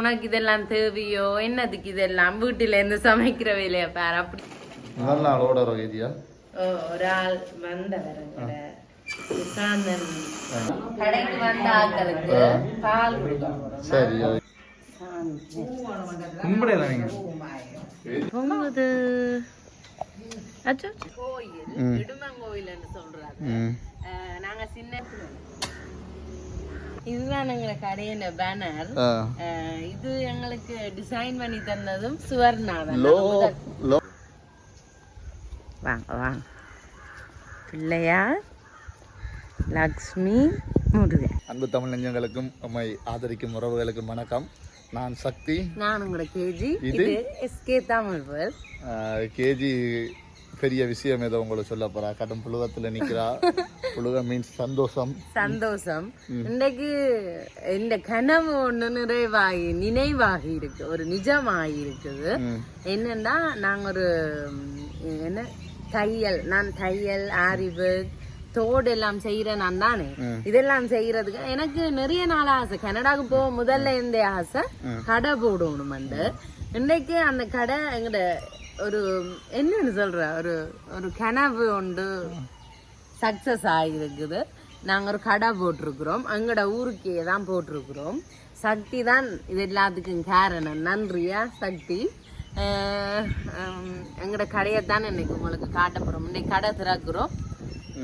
உனக்கு இதெல்லாம் தேவையோ? என்னதுக்கு இதெல்லாம் வீட்டுல இருந்து சமைக்கிற வேலைய பாரு அப்படி. முதல் நாள் ஓடுற ஏரியா ஓ, ஒரு ஆள் வந்தவருங்கிற சாந்தன் கடைக்கு வந்த ஆட்களுக்கு பால் சரி கும்பிடல நீங்க. பொங்குது அச்சோ கோயில் இடுமங்கோயில்னு அஹ், நாங்க சின்ன இதுதான் எங்க கடையின பேனர் இது எங்களுக்கு டிசைன் பண்ணி தந்ததும் சுவர்ணாதன் வாங்க வாங்க. பிள்ளையார் லக்ஷ்மி முருகன். அன்பு தமிழ் நெஞ்சங்களுக்கும் உம்மை ஆதரிக்கும் உறவுகளுக்கும் வணக்கம். நான் சக்தி. நான் உங்களோட கேஜி. இது? எஸ்கே தமிழ் கேஜி பெரிய விஷயம் ஏதோ உங்களுக்கு சொல்ல போறா. கடும் புழுகத்தில் நிற்கிறா புழுகம் மீன்ஸ் சந்தோஷம். சந்தோஷம். இன்றைக்கு இந்த கனவு ஒண்ணு நிறைவாகி நினைவாகி இருக்கு. ஒரு நிஜமாகி இருக்குது. என்னன்னா நாங்க ஒரு என்ன? தையல். நான் தையல் ஆரிவு தோடு எல்லாம் செய்யறேன் நான் தானே. இதெல்லாம் செய்யறதுக்கு எனக்கு நிறைய நாள் ஆசை. கனடாக்கு போக முதல்ல இருந்தே ஆசை. கடை போடணும்ண்டு இன்னைக்கு அந்த கடை எங்கட ஒரு என்னன்னு சொல்ற? ஒரு ஒரு கனவு உண்டு. சக்சஸ் ஆகிருக்குது நாங்க ஒரு கடை போட்டிருக்கிறோம். எங்கட ஊருக்கே தான் போட்டிருக்கிறோம். சக்தி தான் இது எல்லாத்துக்கும் காரணம். நன்றியா சக்தி? எங்கட கடையை தான் இன்னைக்கு உங்களுக்கு காட்ட இன்னைக்கு கடை திறக்கிறோம்.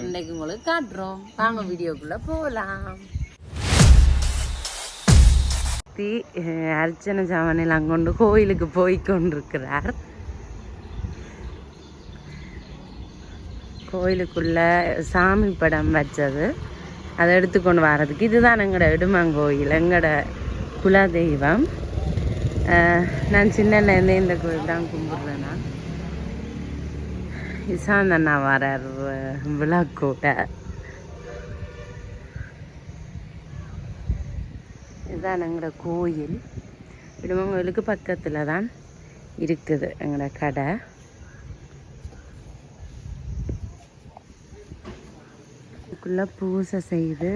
இன்னைக்கு உங்களுக்கு காட்டுறோம். வாங்க வீடியோக்குள்ள போகலாம். சக்தி அர்ச்சனை சாமானெல்லாம் கொண்டு கோயிலுக்கு போய் கொண்டிருக்கிறார். கோயிலுக்குள்ளே சாமி படம் வச்சது. அதை எடுத்துக்கொண்டு வர்றதுக்கு இதுதான் எங்களோட இடுமங்கோயில் எங்களோட குலதெய்வம். நான் சின்னலேருந்தே இந்த கோயில் தான் கும்பிட்றேன். நான் இசாந்த் அண்ணா வரார் விழாக்கோட்டை இதுதான் எங்களோட கோயில். இடுமங்கோயிலுக்கு பக்கத்தில் தான் இருக்குது எங்களோட கடை. இதுக்குள்ளே பூசை செய்து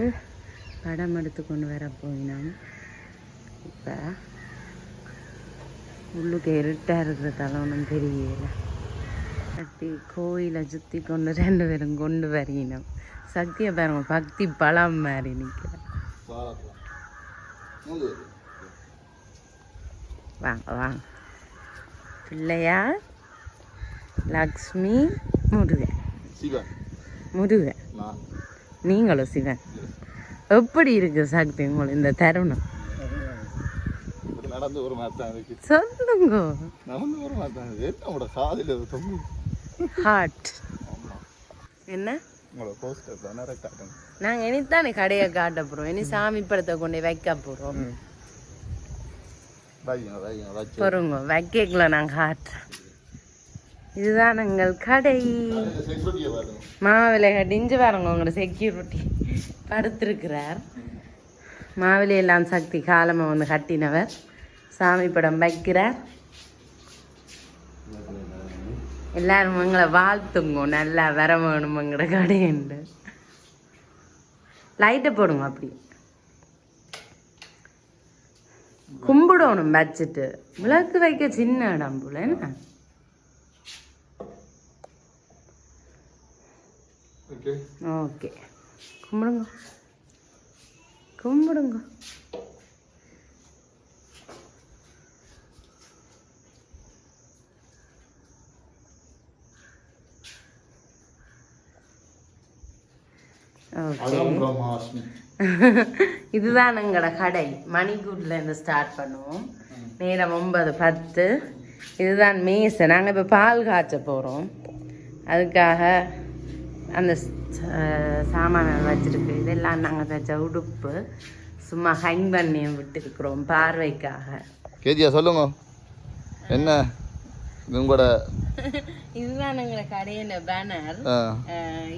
படம் எடுத்து கொண்டு வர போயினோம் இப்போ உள்ளுக்கு இருட்டாக இருக்கிறதால ஒன்றும் தெரியல. சக்தி கோயிலை சுற்றி கொண்டு ரெண்டு பேரும் கொண்டு வரையினோம். சக்தியை பாருங்க பக்தி பழம் மாதிரி நிற்கிறேன் வாங்க வாங்க. பிள்ளையார் லக்ஷ்மி முருகன். முருகன். நீங்களும் சிவன். எப்படி இருக்கு சக்தி உங்களுக்கு இந்த தருணம்? நடந்து ஒரு இருக்கு சொல்லுங்க. நடந்து ஒரு மாதிரி தான் இருக்கு என்ன உங்களோட காதில் தொங்கு? ஹார்ட் என்ன? நாங்கள் இனித்தானே கடையை காட்ட போகிறோம் இனி சாமி படத்தை கொண்டு வைக்க போகிறோம் ம். வைங்க வைங்க வச்சு. பொறுங்க வைக்கல நாங்கள் காட்டுறோம் இதுதான் எங்கள் கடை. செக்யூரிட்டியை பாருங்க மாவிலை பாருங்க உங்களோட செக்யூரிட்டி படுத்திருக்கிறார். மாவிலை எல்லாம் சக்தி காலமாக வந்து கட்டினவர். சாமி படம் வைக்கிறார். எல்லாரும் எங்களை வாழ்த்துங்க நல்லா வர வேணும் எங்களோட கடையுண்டு லைட்டை போடுங்க அப்படி. கும்பிடணும் வச்சுட்டு. விளக்கு வைக்க சின்ன இடம் போல என்ன? ஓகே. கும்பிடுங்க. கும்பிடுங்க. இதுதான் எங்களோட கடை. மணிக்கூட்ல இருந்து ஸ்டார்ட் பண்ணுவோம். நேரம் ஒன்பது பத்து. இதுதான் மேசை. நாங்கள் இப்போ பால் காய்ச்ச போகிறோம் அதுக்காக அந்த சாமான்கள் வச்சிருக்கு. இதெல்லாம் நாங்கள் தச்ச உடுப்பு. சும்மா ஹைங் பண்ணி விட்டுருக்குறோம் பார்வைக்காக. கேஜியா சொல்லுங்க. என்ன? உங்களோட இதுதான் எங்களோட கடையின பேனர்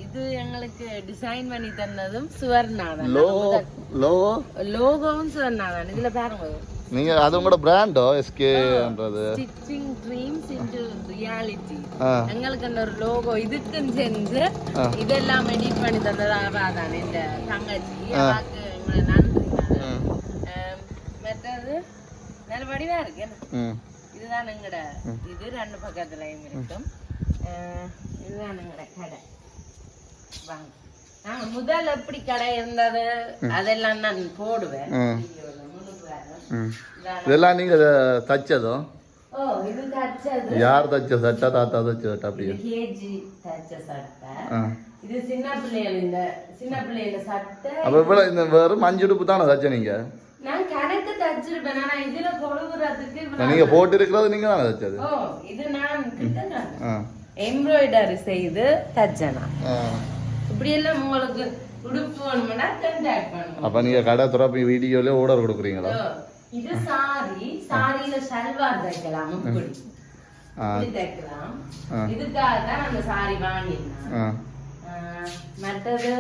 இது எங்களுக்கு டிசைன் பண்ணி தந்ததும் சுவர்ணாதான் லோ லோ லோகோவும் சுவர்ணாதான் இதுல பாருங்க. நீங்க அது உங்களோட பிராண்டோ எஸ்கேன்றது ஸ்டிச்சிங் ட்ரீம்ஸ் இன்டு ரியாலிட்டி எங்களுக்கு அந்த ஒரு லோகோ இதுக்கும் செஞ்சு. இதெல்லாம் எடிட் பண்ணி தந்தது அவதான் இந்த தங்கச்சி. அவாக்கு எங்களை நன்றி. மற்றது நல்ல வடிவா இருக்கு இதுதான் எங்கட இது ரெண்டு பக்கத்துலயும் இருக்கும். இதுதான் எங்கட கடை. வாங்க. நாங்க முதல் எப்படி கடை இருந்தது அதெல்லாம் நான் போடுவேன். ஓ இது தச்சது. யார் தச்ச சட்டா? தாத்தா தச்ச சட்டா அப்படியே. கேஜி தச்ச சட்டை. இது சின்ன பிள்ளைகள் இந்த சின்ன பிள்ளைகள சட்டை. அப்போ இவ்வளோ இந்த வெறும் மஞ்சு உடுப்பு தானே தச்ச நீங்கள் நான் கணக்கு தச்சிருப்பேன். ஆனா இதுல கொழுகுறதுக்கு இவ்வளவு- நீங்கள் போட்டு இருக்கிறது நீங்கள் தானே தச்சது? ஓ இது நான் எம்ப்ராய்டரி செய்து தச்சனா இப்படி எல்லாம் உங்களுக்கு அப்போ நீங்கள் கடை துறப்பி வீடியோலேயே ஆர்டர் கொடுக்குறீங்களா? இது சாரி சாரியில சல்வார் தைக்கலாம். இதுக்காக தான் அந்த சாரி வாங்கினேன் மற்றது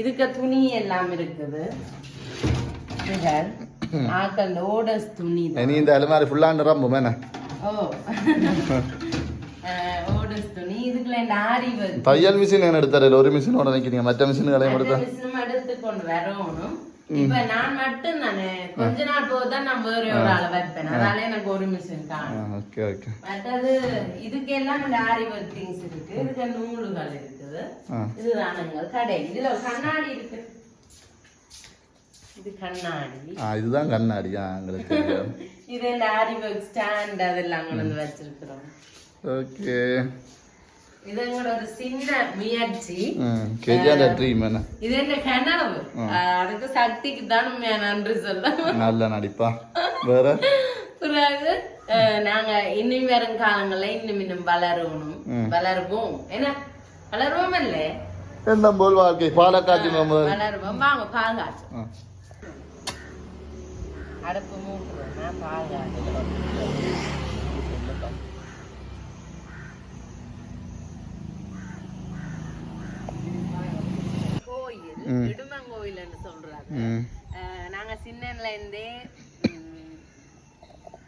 இதுக்கு துணி எல்லாம் இருக்குது. ஆக்கள் ஓடஸ் துணி தான். இனி இந்த அலுமாரி ஃபுல்லாக நிரம்பும் என்ன? ஓ. மற்ற மிஷின்களையும் மற்ற எடுத்தா business எடுத்து கொண்டு வரணும். இப்ப நான் மட்டும் தானே. கொஞ்ச நாள் போதுதான் நான் வேற ஒரு ஆளை வைப்பேன். அதனால எனக்கு ஒரு மிஷின் காணும். ஓகே ஓகே மற்றது இதுக்கெல்லாம் இந்த ஆரி ஒர்க் திங்ஸ் இருக்கு. இதுக்கு நூலுகள் இருக்குது. ஆ. இதுதான் எங்கள் கடை. இதுல ஒரு கண்ணாடி இருக்கு. இது கண்ணாடி. ஆ இதுதான் கண்ணாடியா எங்களுக்கு இது இந்த ஆரி ஒர்க் ஸ்டாண்ட் அதெல்லாம் கொண்டு வச்சிருக்கிறோம். நடிப்பா வேற பிறகு அஹ், நாங்க இன்னும் வரும் காலங்கள்ல இன்னும் இன்னும் வளரணும் வளருவோம் என்ன வளருவோம் இல்ல என்ன போல் வாழ்க்கை பாலக்காட்சி மாமா வளருவோம் வாங்க பால் காய்ச்சு ஆ அடுப்பு மூட்டுறோம் பால் காய்ச்சு கோயில் இடுமங்கோயில்னு சொல்றாங்க. நாங்க சின்னல இருந்தே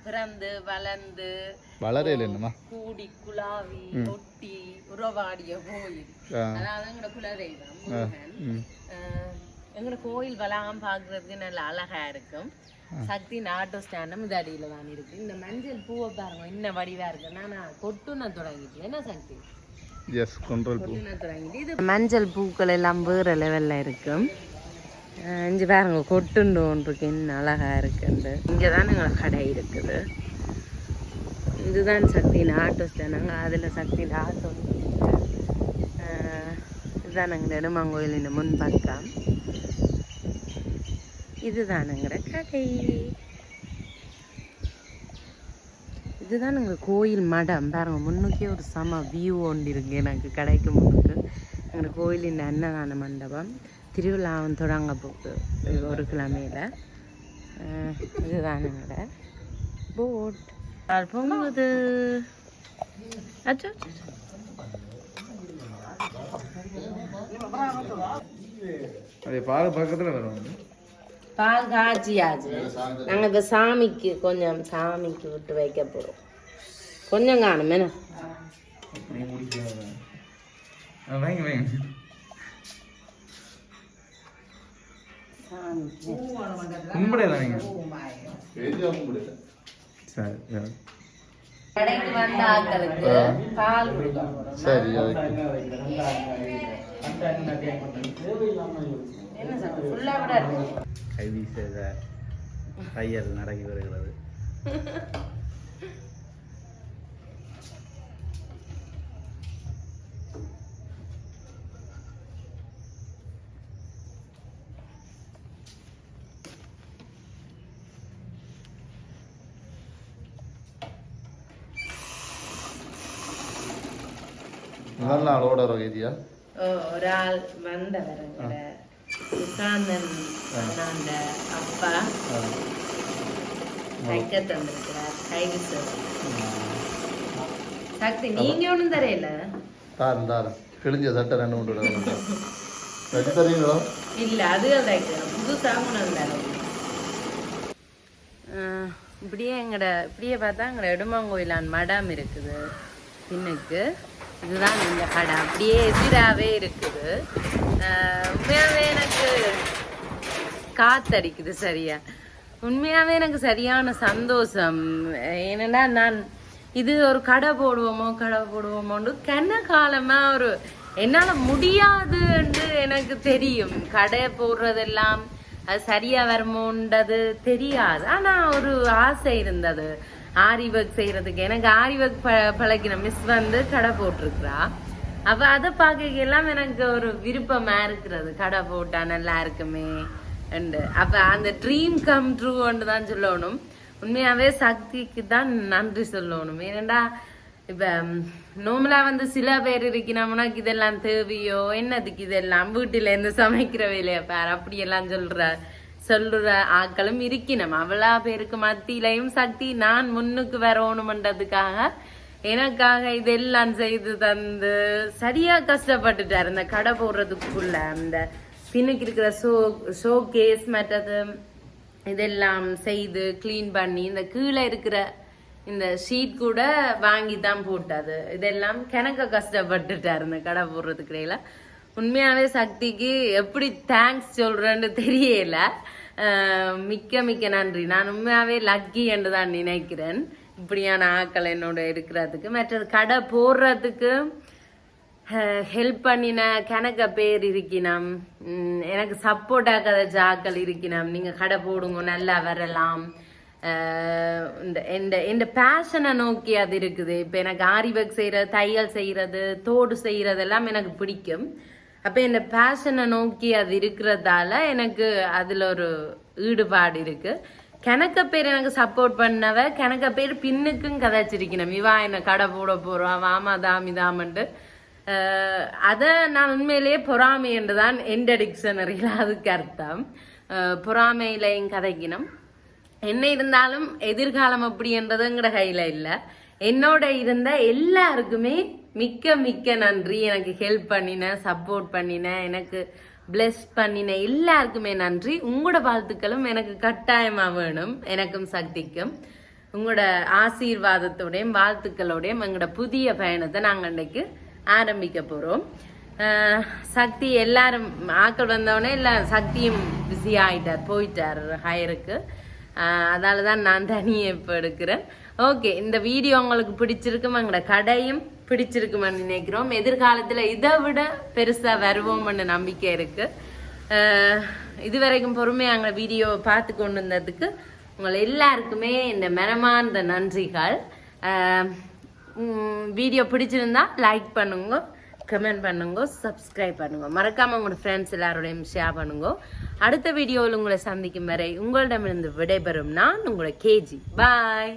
பிறந்து வளர்ந்து வளரையில் என்னம்மா? கூடி குலாவி ஒட்டி உறவாடிய கோயில். அதாவது எங்களோட குலதெய்வம் முருகன். எங்களோட கோயில் வளாகம் பார்க்கறதுக்கு நல்ல அழகா இருக்கும். சக்தி ஆட்டோ ஸ்டாண்டும் இந்த அடியில தான் இருக்கு. இந்த மஞ்சள் பூவை பாருங்க இன்னும் வடிவா இருக்கு. நான் கொட்டுன தொடங்கிட்டு என்ன சக்தி? எஸ் கொன்றல் பூ. மஞ்சள் பூக்கள் எல்லாம் வேற லெவலில் இருக்கும் அஹ் பாருங்க கொட்டுண்டு ஒன்று இருக்கு இன்னும் அழகா இருக்குண்டு. இங்கே தான் எங்களை கடை இருக்குது. இதுதான் சக்தியின் ஆட்டோ ஸ்டாண்ட் அதில் சக்தியின் ஆட்டோ இதுதான் எங்கள் நெடுமாங்கோயிலின் முன்பக்கம். இதுதான் எங்களோட கடை. இதுதான் எங்கள் கோயில் மடம். பாருங்கள் முன்னுக்கே ஒரு சம வியூ ஒன்று இருக்குது எனக்கு கிடைக்கும் முன்னுக்கு எங்கள் கோயிலின் அன்னதான மண்டபம். திருவிழாவும் தொடங்க போகுது. ஒரு கிழமையில். இதுதான் எங்களோட போட் பொங்குது அச்சோ. அது பக்கத்தில் வரும். பால் காய்ச்சியாச்சு நாங்கள் இப்போ சாமிக்கு கொஞ்சம் சாமிக்கு விட்டு வைக்க போகிறோம் கொஞ்சம் காணும் என்ன? கடைக்கு வந்த ஆக்களுக்கு பால் சரி என்ன சார் ஃபுல்லாக விட இருக்கு கை வீச தையல் நடக்கி வருகிறது. முதல் நாள் ஓட ரோகிதியா ஓ, ஒரு ஆள் வந்தவர் சுசாந்தன் அண்ணாண்ட அப்பா தைக்க தந்திருக்கிறார். கைது சக்தி நீங்க ஒண்ணும் தெரியல? தாரம் தாரம் கிழிஞ்ச சட்டை ரெண்டு தரீங்களோ? இல்ல தைக்கிறோம் கொண்டு இப்படியே எங்கட இப்படியே பார்த்தா எங்கட எடுமாங்கோயிலான் மடம் இருக்குது. பின்னுக்கு. இதுதான் இந்த கடை அப்படியே எதிராகவே இருக்குது. உண்மையாகவே உண்மையாவே எனக்கு காத்தடிக்குது சரியா? உண்மையாவே எனக்கு சரியான சந்தோஷம். என்னன்னா நான் இது ஒரு கடை போடுவோமோ கடை போடுவோமோன்னு கென்ன காலமாக ஒரு என்னால் முடியாதுன்னு எனக்கு தெரியும். கடை போடுறதெல்லாம் அது சரியாக வருமோன்றது தெரியாது. ஆனால் ஒரு ஆசை இருந்தது. ஆரி ஒர்க் செய்யறதுக்கு எனக்கு ஆரி ஒர்க் ப பழகின மிஸ் வந்து கடை போட்டிருக்கிறா. அப்ப அதை பார்க்க எல்லாம் எனக்கு ஒரு விருப்பமா இருக்கிறது. கடை போட்டா நல்லா இருக்குமே. And அப்ப அந்த ட்ரீம் கம் ட்ரூன்னு தான் சொல்லணும். உண்மையாவே சக்திக்கு தான் நன்றி சொல்லணும். ஏனண்டா இப்ப நோமலா வந்து சில பேர் இருக்கணும் உனக்கு இதெல்லாம் தேவையோ? என்னதுக்கு இதெல்லாம்? வீட்டுல இருந்து சமைக்கிற வேலையை பாரு. அப்படியெல்லாம் சொல்ற சொல்ற ஆட்களும் இருக்கணும் அவ்வளா பேருக்கு மத்தியிலையும் சக்தி நான் முன்னுக்கு வரணுமன்றதுக்காக எனக்காக இதெல்லாம் செய்து தந்து சரியா கஷ்டப்பட்டுட்டார். இந்த கடை போடுறதுக்குள்ள அந்த பின்னுக்கு இருக்கிற ஷோ ஷோ கேஸ் மற்றது இதெல்லாம் செய்து க்ளீன் பண்ணி இந்த கீழே இருக்கிற இந்த ஷீட் கூட வாங்கி தான் போட்டது. இதெல்லாம் கிணக்க கஷ்டப்பட்டுட்டாரு இந்த கடை போடுறதுக்கு இடையில உண்மையாகவே சக்திக்கு எப்படி தேங்க்ஸ் சொல்கிறேன்னு தெரியல. மிக்க மிக்க நன்றி. நான் உண்மையாகவே லக்கி என்று தான் நினைக்கிறேன். இப்படியான ஆக்கள் என்னோட இருக்கிறதுக்கு. மற்றது கடை போடுறதுக்கு ஹெல்ப் பண்ணின கணக்க பேர் இருக்கினம். எனக்கு சப்போர்ட்டாக கதைச்ச ஆக்கள் இருக்கினம். நீங்கள் கடை போடுங்க நல்லா வரலாம். இந்த இந்த இந்த பேஷனை நோக்கி அது இருக்குது. இப்போ எனக்கு ஆரி ஒர்க் செய்கிறது தையல் செய்கிறது தோடு செய்கிறதெல்லாம் எனக்கு பிடிக்கும். அப்போ இந்த பேஷனை நோக்கி அது இருக்கிறதால எனக்கு அதில் ஒரு ஈடுபாடு இருக்குது கணக்க பேர் எனக்கு சப்போர்ட் பண்ணவ கணக்க பேர் பின்னுக்கும் கதைச்சிருக்கணும். இவா என்ன கடை போட போகிறான் வாமா தாமி தாமன்ட்டு. அதை நான் உண்மையிலேயே பொறாமை என்றுதான் எந்த டிக்ஷனரியில் அதுக்கு அர்த்தம். பொறாமையிலையும் கதைக்கணும். என்ன இருந்தாலும் எதிர்காலம் அப்படின்றது எங்கட கையில் இல்லை. என்னோட இருந்த எல்லாருக்குமே மிக்க மிக்க நன்றி. எனக்கு ஹெல்ப் பண்ணின சப்போர்ட் பண்ணின எனக்கு பிளெஸ் பண்ணின எல்லாருக்குமே நன்றி. உங்களோட வாழ்த்துக்களும் எனக்கு கட்டாயமா வேணும். எனக்கும் சக்திக்கும். உங்களோட ஆசீர்வாதத்தோடையும் வாழ்த்துக்களோடையும் எங்களோட புதிய பயணத்தை நாங்கள் இன்றைக்கு ஆரம்பிக்க போகிறோம் சக்தி எல்லாரும் ஆக்கள் வந்தவொடனே எல்லாம் சக்தியும் பிஸி ஆகிட்டார் போயிட்டார் ஹயருக்கு அதால தான் நான் தனியே இப்போ எடுக்கிறேன். ஓகே இந்த வீடியோ உங்களுக்கு பிடிச்சிருக்கும் எங்களோட கடையும் பிடிச்சிருக்குமென்னு நினைக்கிறோம். எதிர்காலத்தில் இதை விட பெருசாக வருவோம்னு நம்பிக்கை இருக்கு. இதுவரைக்கும் பொறுமையாக எங்கள் வீடியோவை பார்த்து கொண்டு வந்ததுக்கு உங்களை எல்லாருக்குமே இந்த மனமார்ந்த நன்றிகள். வீடியோ பிடிச்சிருந்தா லைக் பண்ணுங்க கமெண்ட் பண்ணுங்க சப்ஸ்கிரைப் பண்ணுங்க. மறக்காம உங்களோட ஃப்ரெண்ட்ஸ் எல்லாரோடையும் ஷேர் பண்ணுங்க. அடுத்த வீடியோவில் உங்களை சந்திக்கும் வரை உங்களிடமிருந்து விடைபெறும் நான் உங்களோட கேஜி. பாய்